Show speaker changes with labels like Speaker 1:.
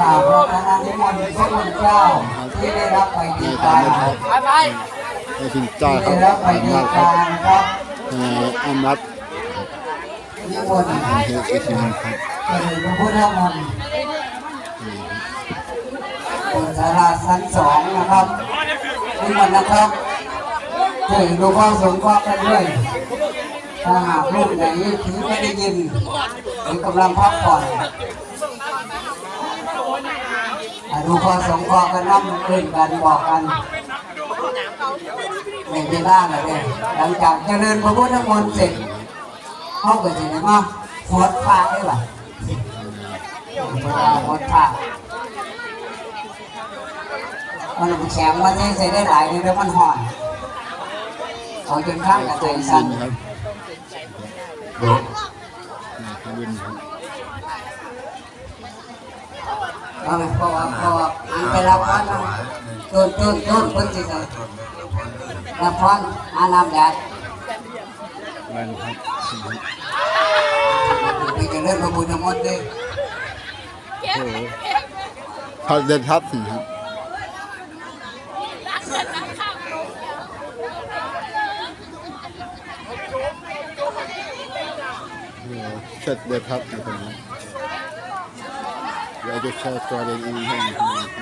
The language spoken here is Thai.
Speaker 1: กราบพระอนุโมทนาพระคุณเจ้าที่ได้รับไปดีการ
Speaker 2: เลยครับไอ้สินจ้าครับ
Speaker 1: ได้
Speaker 2: รับ
Speaker 1: ไปดีการครับ
Speaker 2: เอ่ออันัด
Speaker 1: นิมนต์
Speaker 2: เฮเอเชียนครับ
Speaker 1: เป็นพระพุทธมนต์บนศาลาชั้นสองนะครับนิมนต์นะครับช่วยดูความสงเคราะห์กันด้วยถ้าหากลูกไหนถือไม่ได้ยินหรือกำลังพักผ่อน ดูพอสงเคราะห์กันนั่งเล่นกันบอกกันในเวลาอะไรเนี่ยหลังจากเจริญพระพุทธมนต์เสร็จเขาเก็จะได้มาฟดผ้าได้ป่ะเวดผ้ามันแข็งมันใช้ได้หลายเลยแล้วมันห่อนเขาจนข้างกับใจ
Speaker 2: วิ
Speaker 1: สั่น
Speaker 2: นครับนี่ครับวินครับ
Speaker 1: เอาไปเพราะว่าเพราะว่าอันไปรับพรนต้นต้นต้นเพิ่สิจะรับพรอาน้ำแดด
Speaker 2: ม่นครับ
Speaker 1: ไปกันเล่นพระพุทธมดิ
Speaker 2: โอ้โหเขาเดินทับสิครับเสร็จเดินทับนะครับเดี๋ยวจะแชร์ตัวเรียน อีกให้นะครับ